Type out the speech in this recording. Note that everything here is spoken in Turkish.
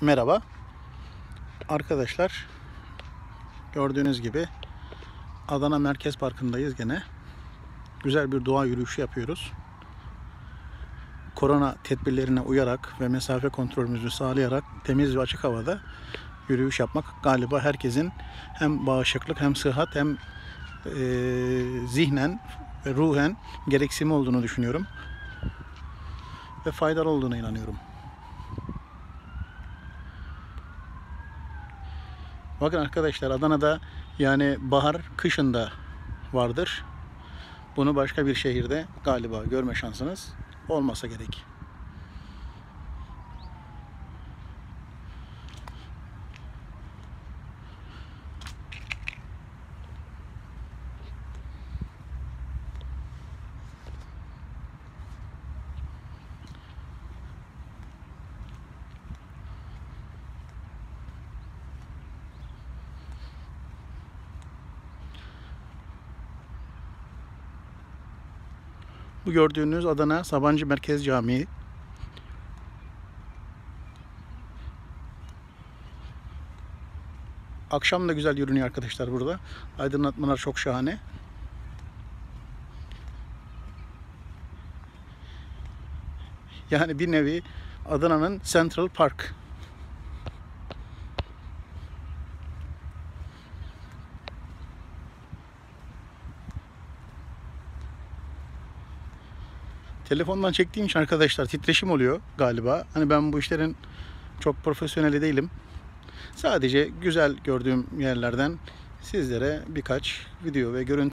Merhaba. Arkadaşlar gördüğünüz gibi Adana Merkez Parkı'ndayız gene. Güzel bir doğa yürüyüşü yapıyoruz. Korona tedbirlerine uyarak ve mesafe kontrolümüzü sağlayarak temiz ve açık havada yürüyüş yapmak galiba herkesin hem bağışıklık hem sıhhat hem eee, zihnen ve ruhen gereksimi olduğunu düşünüyorum. Ve faydalı olduğuna inanıyorum. Bakın arkadaşlar Adana'da yani bahar kışında vardır. Bunu başka bir şehirde galiba görme şansınız olmasa gerek. Bu gördüğünüz Adana Sabancı Merkez Camii. Akşam da güzel yürünüyor arkadaşlar burada. Aydınlatmalar çok şahane. Yani bir nevi Adana'nın Central Park. Telefondan çektiğim için arkadaşlar titreşim oluyor galiba. Hani ben bu işlerin çok profesyoneli değilim. Sadece güzel gördüğüm yerlerden sizlere birkaç video ve görüntü